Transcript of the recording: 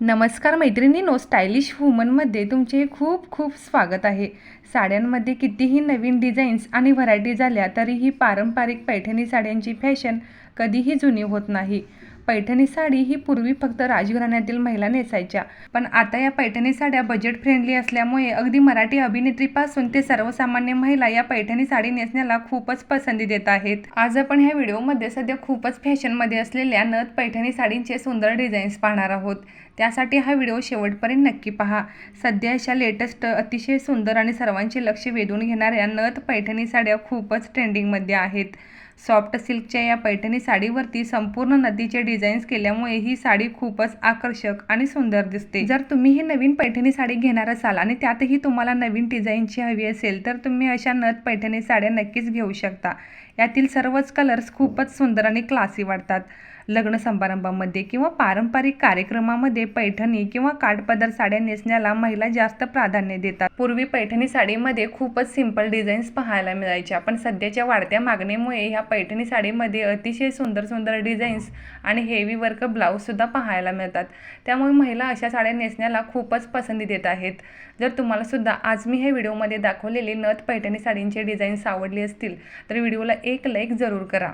नमस्कार मैत्रिणीनो स्टायलिश वुमनमध्ये तुमचे खूप खूप स्वागत आहे. साड्यांमध्ये कितीही नवीन डिझाईन्स आणि व्हरायटी झाल्या तरीही पारंपरिक पैठणी साड्यांची फॅशन कधीही जुनी होत नाही. पैठणी साडी ही पूर्वी फक्त राजघराण्यातील महिला नेसायच्या. पण आता या पैठणी साड्या बजेट फ्रेंडली असल्यामुळे अगदी मराठी अभिनेत्रीपासून ते सर्वसामान्य महिला या पैठणी साडी नेसण्याला खूपच पसंती देत आहेत. आज आपण ह्या व्हिडिओमध्ये सध्या खूपच फॅशनमध्ये असलेल्या नथ पैठणी साडींचे सुंदर डिझाईन्स पाहणार आहोत. त्यासाठी हा व्हिडिओ शेवटपर्यंत नक्की पहा. सध्या अशा लेटेस्ट अतिशय सुंदर आणि सर्वांचे लक्ष वेधून घेणाऱ्या नथ पैठणी साड्या खूपच ट्रेंडिंगमध्ये आहेत. सॉफ्ट सिल्कच्या या पैठणी साडीवरती संपूर्ण नदीचे डिझाईन्स केल्यामुळे ही साडी खूपच आकर्षक आणि सुंदर दिसते. जर तुम्ही ही नवीन पैठणी साडी घेणार असाल आणि त्यातही तुम्हाला नवीन डिझाईनची हवी असेल तर तुम्ही अशा नथ पैठणी साड्या नक्कीच घेऊ शकता. यातील सर्वच कलर्स खूपच सुंदर आणि क्लासी वाटतात. लग्न समारंभामध्ये किंवा पारंपरिक कार्यक्रमामध्ये पैठणी किंवा काठपदर साड्या नेसण्याला महिला जास्त प्राधान्य देतात. पूर्वी पैठणी साडीमध्ये खूपच सिंपल डिझाईन्स पाहायला मिळायच्या पण सध्याच्या वाढत्या मागणीमुळे ह्या पैठणी साडीमध्ये अतिशय सुंदर सुंदर डिझाईन्स आणि हेवी वर्क ब्लाऊजसुद्धा पाहायला मिळतात. त्यामुळे महिला अशा साड्या नेसण्याला खूपच पसंती देत आहेत. जर तुम्हालासुद्धा आज मी हे व्हिडिओमध्ये दाखवलेली नथ पैठणी साडींचे डिझाईन्स आवडली असतील तर व्हिडिओला एक लाईक जरूर करा.